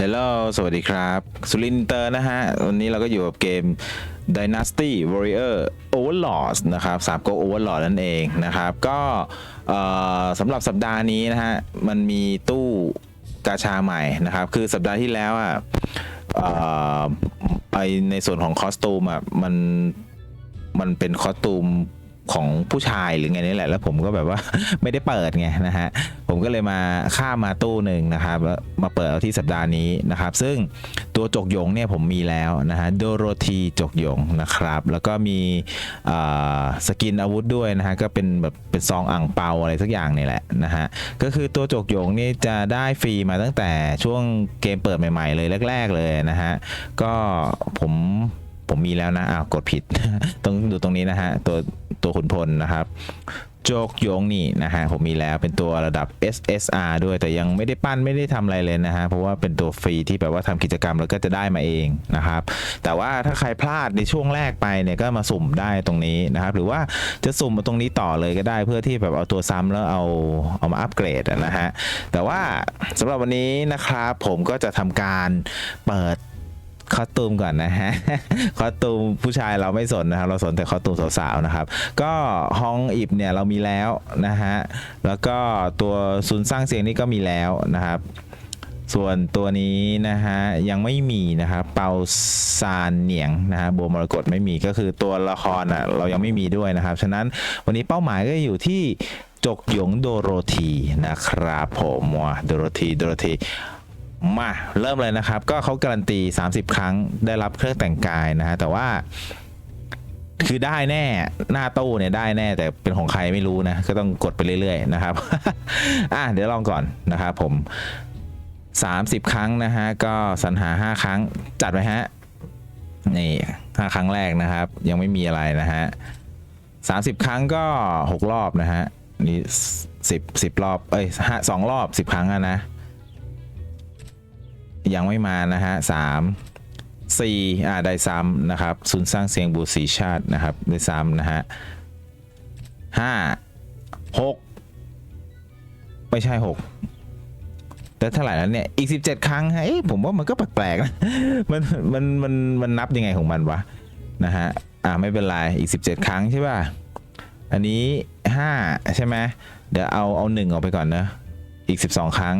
ฮลโลสวัสดีครับสุรินเตอร์นะฮะ วันนี้เราก็อยู่กับเกม Dynasty Warrior Overlords นะครับสามก๊ก Overlord นั่นเองนะครับ ก็สำหรับสัปดาห์นี้นะฮะ มันมีตู้กาชาใหม่นะครับ คือสัปดาห์ที่แล้วอะไอในส่วนของคอสตูมอะ มัน มันเป็นคอสตูม ของผู้ชายหรือไงนี่แหละ แล้วผมก็แบบว่าไม่ได้เปิดไงนะฮะ ผมก็เลยมาข้ามมาตู้หนึ่งนะครับแล้วมาเปิดเอาที่สัปดาห์นี้นะครับ ซึ่งตัวจกหยงเนี่ยผมมีแล้วนะฮะโดโรธีจกหยงนะครับ แล้วก็มีสกินอาวุธด้วยนะฮะ ก็เป็นแบบเป็นซองอ่างเปาอะไรสักอย่างนี่แหละนะฮะ ก็คือตัวจกหยงนี่จะได้ฟรีมาตั้งแต่ช่วงเกมเปิดใหม่ ๆ เลยแรก ๆ เลยนะฮะ ก็ผม ผมมีแล้วนะอ้าวกดผิด ต้องดูตรงนี้นะฮะ ตัวตัวขุนพลนะครับ โจกโยงนี่นะฮะผมมีแล้วเป็นตัวระดับ SSR ด้วยแต่ยังไม่ได้ปั้นไม่ได้ทำอะไรเลยนะฮะเพราะว่าเป็นตัวฟรีที่แบบว่าทำกิจกรรมแล้วก็จะได้มาเองนะครับ แต่ว่าถ้าใครพลาดในช่วงแรกไปเนี่ยก็มาสุ่มได้ตรงนี้นะครับ หรือว่าจะสุ่มมาตรงนี้ต่อเลยก็ได้เพื่อที่แบบเอาตัวซ้ำแล้วเอาเอามาอัปเกรดนะฮะแต่ว่าสำหรับวันนี้นะครับผมก็จะทำการเปิด คอตูมก่อนนะฮะคอตูมผู้ชายเราไม่สนนะครับ เราสนแต่คอตูมสาวๆนะครับ ก็ฮองอิบเนี่ยเรามีแล้วนะฮะ แล้วก็ตัวซุนสร้างเสียงนี่ก็มีแล้วนะครับ ส่วนตัวนี้นะฮะยังไม่มีนะครับเปาซานเหนียงนะฮะบัวมรกตไม่มีก็คือตัวละครอะเรายังไม่มีด้วยนะครับ ฉะนั้นวันนี้เป้าหมายก็อยู่ที่จกหยงโดโรธีนะครับผมว่ะโดโรธีโดโรธี มาเริ่มเลยนะครับ ก็เขาการันตี 30 ครั้งได้รับเครื่องแต่งกายนะฮะแต่ว่า คือได้แน่หน้าตู้เนี่ยได้แน่แต่เป็นของใครไม่รู้นะ ก็ต้องกดไปเรื่อยๆนะครับอะเดี๋ยวลองก่อนนะครับผม 30 ครั้งนะฮะก็สรรหา 5 ครั้งจัดไว้ฮะนี่5ครั้งแรกนะครับ ยังไม่มีอะไรนะฮะ30ครั้งก็6รอบนะฮะนี่10 10รอบเอ้ยห้าสองรอบ10ครั้งอะนะ ยังไม่มานะฮะสามสี่อ่าได้ซ้ำนะครับศูนย์สร้างเสียงบูสีชาตินะครับได้ซ้ำนะฮะห้าหกไม่ใช่หกแต่เท่าไหร่แล้วเนี่ย อีกสิบเจ็ดครั้งฮะเอ้ผมว่ามันก็แปลกๆนะมันมันมันมันนับยังไงของมันวะนะฮะอ่าไม่เป็นไรอีกสิบเจ็ดครั้งใช่ป่ะอันนี้ห้าใช่ไหมเดี๋ยวเอาเอาหนึ่งออกไปก่อนนะอีกสิบสองครั้ง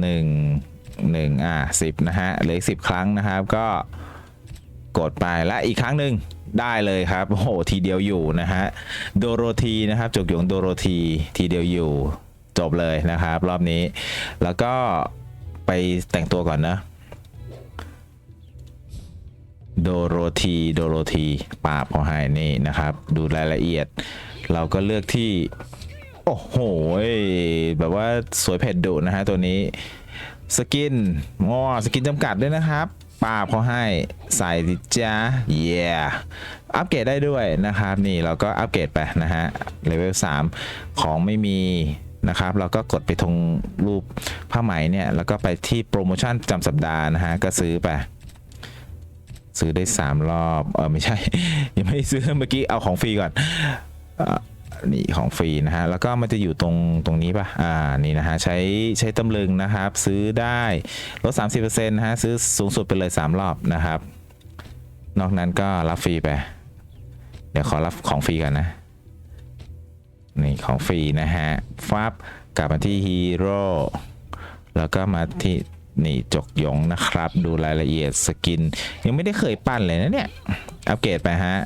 ห หนึ่งอ่าสิบนะฮะเหลือสิบครั้งนะครับก็กดไปและอีกครั้งหนึ่งได้เลยครับโอ้โหทีเดียวอยู่นะฮะโดโรธีนะครับจกหยงโดโรธีทีเดียวอยู่จบเลยนะครับ รอบนี้ แล้วก็ไปแต่งตัวก่อนนะโดโรธีโดโรธีปาบเขาให้นี่นะครับ ดูรายละเอียด เราก็เลือกที่ โอ้โหแบบว่าสวยเผ็ดดุนะฮะตัวนี้ สกินอ๋อสกินจำกัดด้วยนะครับป้าเขาให้ใส่ดิจ้าเย่อัปเกรดได้ด้วยนะครับ นี่เราก็อัปเกรดไปนะฮะเลเวล3 ของไม่มีนะครับ เราก็กดไปตรงรูปผ้าไหมเนี่ย แล้วก็ไปที่โปรโมชั่นจำสัปดาห์นะฮะ ก็ซื้อไปซื้อได้ 3 รอบ เออไม่ใช่ ยังไม่ซื้อเมื่อกี้เอาของฟรีก่อนอ นี่ของฟรีนะฮะ แล้วก็มันจะอยู่ตรงตรงนี้ป่ะ อ่า นี่นะฮะ ใช้ใช้ตำลึงนะครับ ซื้อได้ลด 30%นะฮะ ซื้อสูงสุดไปเลย 3 รอบนะครับ นอกนั้นก็รับฟรีไป เดี๋ยวขอรับของฟรีกันนะ นี่ของฟรีนะฮะ ฟับกลับมาที่ฮีโร่แล้วก็มาที่นี่จกหยงนะครับ ดูรายละเอียดสกิน ยังไม่ได้เคยปั้นเลยนะเนี่ย อัปเกรดไปฮะ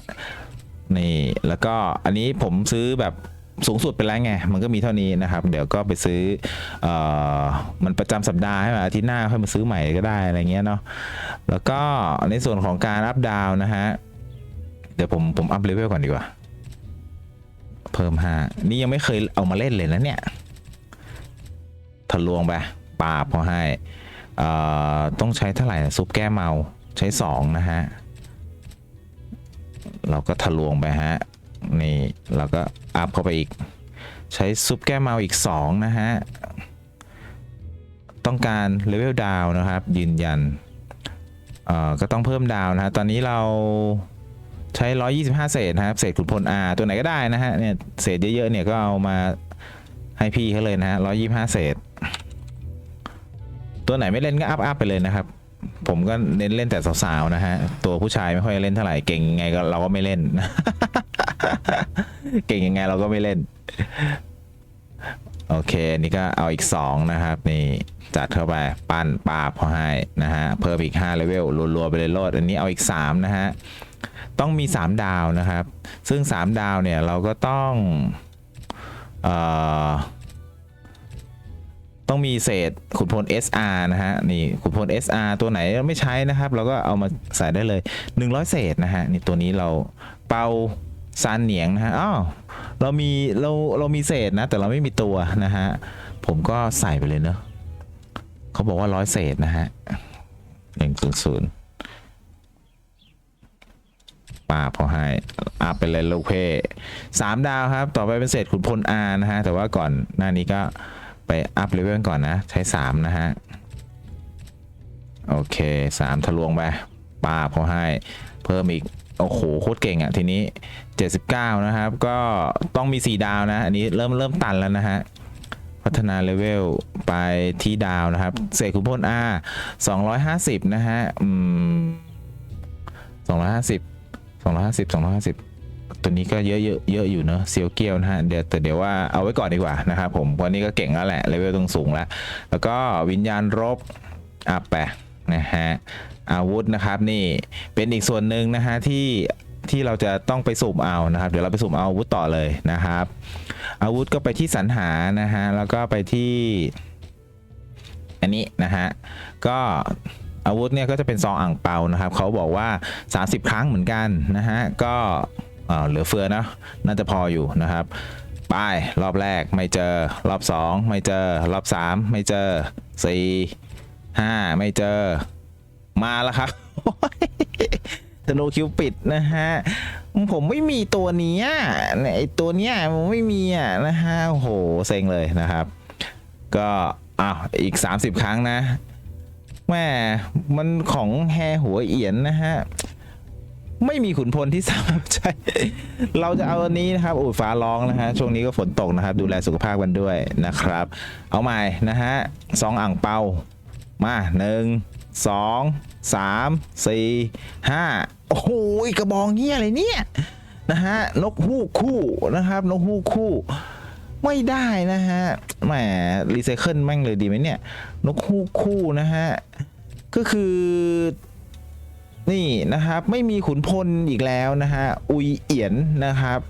นี่แล้วก็อันนี้ผมซื้อแบบสูงสุดไปแล้วไง มันก็มีเท่านี้นะครับ เดี๋ยวก็ไปซื้อออมันประจำสัปดาห์ให้มาอาทิตย์หน้าค่อยมาซื้อใหม่ก็ได้อะไรเงี้ยเนาะ แล้วก็ในส่วนของการอัพดาวนะฮะ เดี๋ยวผมผมอัพเลเวลก่อนดีกว่า เพิ่มห้านี่ยังไม่เคยเอามาเล่นเลยนะเนี่ย ทะลวงไปปาบพอให้เอ่อต้องใช้เท่าไหร่ซุปแก้เมา ใช้สองนะฮะ เราก็ทะลวงไปฮะ นี่เราก็อัพเข้าไปอีก ใช้ซุปแก้เมาอีก 2 นะฮะ ต้องการเลเวลดาวนะครับ ยืนยัน เอ่อ ก็ต้องเพิ่มดาวนะฮะ ตอนนี้เราใช้ 125 เศษนะครับ เศษขุนพล R ตัวไหนก็ได้นะฮะ เนี่ยเศษเยอะๆ เนี่ยก็เอามาให้พี่เขาเลยนะฮะ 125 เศษ ตัวไหนไม่เล่นก็อัพอัพไปเลยนะครับ ผมก็เน้นเล่นแต่สาวๆนะฮะ ตัวผู้ชายไม่ค่อยเล่นเท่าไหร่เก่งยังไงก็เราก็ไม่เล่น เก่งยังไงเราก็ไม่เล่น โอเคนนี่ก็เอาอีก 2 นะครับ นี่จัดเข้าไปปั้นปาบพอให้นะฮะ เพิ่มอีก5เลเวลรัวๆไปเลยโลด อันนี้เอาอีก 3 นะฮะ ต้องมี 3 ดาวนะครับ ซึ่ง 3 ดาวเนี่ยเราก็ต้อง เอ่อ ต้องมีเศษขุนพล SR นะฮะนี่ขุนพล SR ตัวไหนไม่ใช้นะครับ เราก็เอามาใส่ได้เลย 100 เศษนะฮะนี่ตัวนี้เราเป่าซานเหนียงนะฮะอ้าวเรามีเราเรามีเศษนะ แต่เราไม่มีตัวนะฮะผมก็ใส่ไปเลยเนอะเขาบอกว่าร้อยเศษนะฮะหนึ่งศูนย์ศูนย์ป้าพอให้อัพไปเลยลูกเพ่สามดาวครับ ต่อไปเป็นเศษขุนพลอานะฮะ แต่ว่าก่อนหน้านี้ก็ ไปอัพเลเวลก่อนนะ ใช้สามนะฮะ โอเคสามทะลวงไปป้าพอให้เพิ่มอีก โอ้โห โคตรเก่งอะ่ะ ทีนี้ 79 นะครับ ก็ต้องมี 4 ดาวนะ อันนี้เริ่มเริ่มตันแล้วนะฮะ พัฒนาเลเวลไปที่ดาวนะครับ เศษขุนพล R 250 นะฮะ อืม250 250 250 ตัวนี้ก็เยอะเยอะเยอะอยู่เนอะเซียวเกียวนะฮะเดี๋ยวแต่เดี๋ยวว่าเอาไว้ก่อนดีกว่านะครับผมวันนี้ก็เก่งแล้วแหละเลเวลต้องสูงแล้ว แล้วก็วิญญาณรบอัพไปนะฮะอาวุธนะครับนี่เป็นอีกส่วนหนึ่งนะฮะที่ที่เราจะต้องไปสุ่มเอานะครับ เดี๋ยวเราไปสุ่มเอาอาวุธต่อเลยนะครับ อาวุธก็ไปที่สรรหานะฮะแล้วก็ไปที่ อันนี้นะฮะก็อาวุธเนี่ยก็จะเป็นซองอ่างเปานะครับเขาบอกว่า 30 ครั้งเหมือนกันนะฮะก็ เอ่อเหลือเฟือนะน่าจะพออยู่นะครับไปรอบแรกไม่เจอ รอบ 2 ไม่เจอ รอบ 3 ไม่เจอ 4 5 ไม่เจอ มาแล้วครับธนูคิวปิดนะฮะ ผมไม่มีตัวเนี้ยไอตัวเนี้ยมันไม่มีอะนะฮะโอ้โหเซ็งเลยนะครับ ก็อ้าวอีก 30 ครั้งนะแม่มันของแฮหัวเอียนนะฮะ ไม่มีขุนพลที่สามารถใช้เราจะเอาอันนี้นะครับอุยฟ้าร้องนะฮะช่วงนี้ก็ฝนตกนะครับ ดูแลสุขภาพกันด้วยนะครับ เอาใหม่นะฮะสองอ่างเปามาหนึ่งสองสามสี่ห้าโอ้โหกระบองเงี้ยอะไรเนี่ยนะฮะนกฮูกคู่นะครับนกฮูกคู่ ไม่ได้นะฮะแหมรีไซเคิลแม่งเลยดีไหมเนี่ย นกฮูกคู่นะฮะก็คือ นี่นะครับไม่มีขุนพลอีกแล้วนะฮะอุยเอียนนะครับ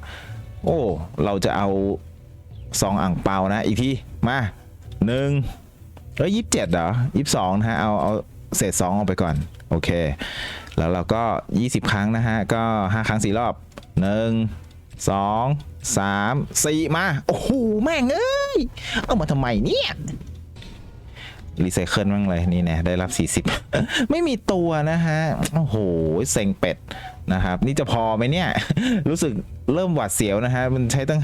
โอ้เราจะเอาซองอ่างเปานะอีกทีมาหนึ่งเอ้ยยี่สิบเจ็ดเหรอยี่สิบสองนะฮะเอาเอาเศษสองออกไปก่อนโอเค แล้วเราก็ยี่สิบครั้งนะฮะ ก็ห้าครั้งสี่รอบหนึ่งสองสามสี่มา โอ้โห แม่งเอ้ย เอามาทำไมเนี่ย รีไซเคิลมั่งเลยนี่นะได้รับ 40 ไม่มีตัวนะฮะ โอ้โหเซ็งเป็ดนะครับ นี่จะพอไหมเนี่ย รู้สึกเริ่มหวาดเสียวนะฮะ มันใช้ตั้ง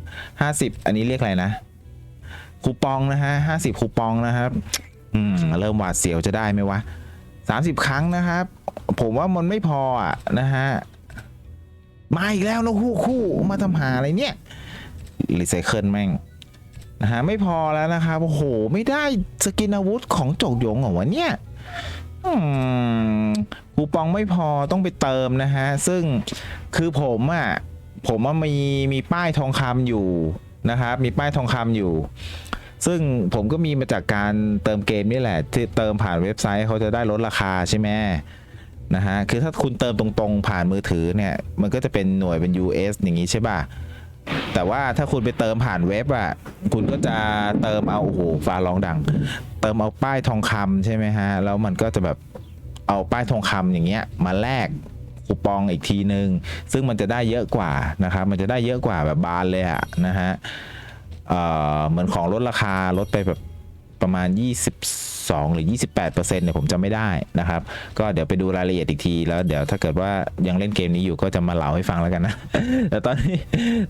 50 50 อันนี้เรียกอะไรนะ คูปองนะฮะห้าสิบคูปองนะครับ อืม เริ่มหวาดเสียวจะได้ไหมวะสามสิบครั้งนะครับ ผมว่ามันไม่พออะนะฮะ มาอีกแล้วนะคู่คู่มาทำหาอะไรเนี่ยรีไซเคิลแม่ง นะฮะไม่พอแล้วนะครับโอ้โหไม่ได้สกินอาวุธของจกหยงเหรอวะเนี่ยอืมคูปองไม่พอต้องไปเติมนะฮะ ซึ่งคือผมอะผมว่ามีมีป้ายทองคำอยู่นะครับมีป้ายทองคำอยู่ ซึ่งผมก็มีมาจากการเติมเกมนี่แหละที่เติมผ่านเว็บไซต์เขาจะได้ลดราคาใช่ไหมนะฮะคือถ้าคุณเติมตรงๆผ่านมือถือเนี่ย มันก็จะเป็นหน่วยเป็น US อย่างนี้ใช่ป่ะ แต่ว่าถ้าคุณไปเติมผ่านเว็บอะคุณก็จะเติมเอาโอ้โหฟ้าร้องดัง เติมเอาป้ายทองคำใช่ไหมฮะแล้วมันก็จะแบบเอาป้ายทองคำอย่างเงี้ยมาแลกคูปองอีกทีนึง ซึ่งมันจะได้เยอะกว่านะครับมันจะได้เยอะกว่าแบบบานเลยอะนะฮะเอ่อเหมือนของลดราคาลดไปแบบ ประมาณ 22 หรือ 28%เนี่ยผมจำไม่ได้นะครับ ก็เดี๋ยวไปดูรายละเอียดอีกที แล้วเดี๋ยวถ้าเกิดว่ายังเล่นเกมนี้อยู่ก็จะมาเล่าให้ฟังแล้วกันนะ แต่ตอนนี้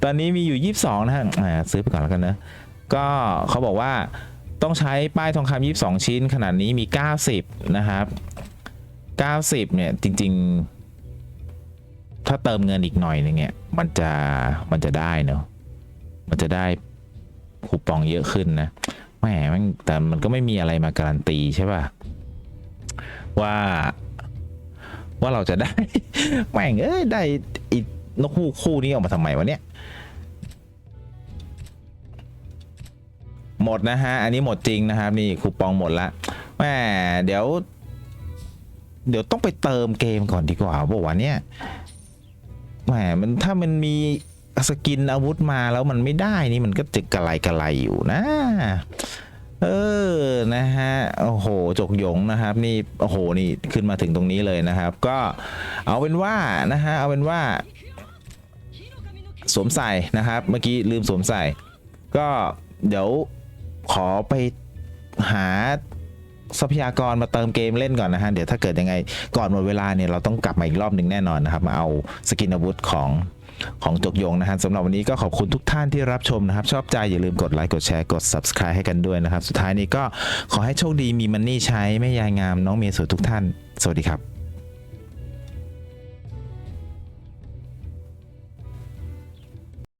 ตอนนี้มีอยู่ 22 นะฮะซื้อไปก่อนแล้วกันนะ ก็เขาบอกว่าต้องใช้ป้ายทองคำ22 ชิ้น ขนาดนี้มี 90 นะครับ 90 เนี่ยจริง ๆ ถ้าเติมเงินอีกหน่อยนึงเนี่ยมันจะมันจะได้เนอะมันจะได้คูปองเยอะขึ้นนะ แหมมันแต่มันก็ไม่มีอะไรมาการันตีใช่ป่ะ ว่าว่าเราจะได้แหม่งเอ้ยได้อีนกคู่คู่นี้ออกมาทำไมวะเนี่ย หมดนะฮะ อันนี้หมดจริงนะครับ นี่คูปองหมดละแหมเดี๋ยว เดี๋ยวต้องไปเติมเกมก่อนดีกว่าบอกว่าวะเนี่ยแหมมันถ้ามันมีสกินอาวุธมาแล้วมันไม่ได้นี่มันก็จะกระไรกระไรอยู่นะ เออ นะฮะ โอ้โห จกหยงนะครับ นี่ โอ้โห นี่ ขึ้นมาถึงตรงนี้เลยนะครับ ก็เอาเป็นว่า นะฮะ เอาเป็นว่า สวมใส่นะครับ เมื่อกี้ลืมสวมใส่ ก็เดี๋ยวขอไปหา ทรัพยากรมาเติมเกมเล่นก่อนนะฮะ เดี๋ยวถ้าเกิดยังไงก่อนหมดเวลาเนี่ยเราต้องกลับมาอีกรอบหนึ่งแน่นอนนะครับ มาเอาสกินอาวุธของของจกยงนะฮะสำหรับวันนี้ก็ขอบคุณทุกท่านที่รับชมนะครับ ชอบใจอย่าลืมกดไลค์กดแชร์กด subscribe ให้กันด้วยนะครับ สุดท้ายนี้ก็ขอให้โชคดีมีมันนี่ใช้ไม่ยายงามน้องเมย์สวยทุกท่าน สวัสดีครับ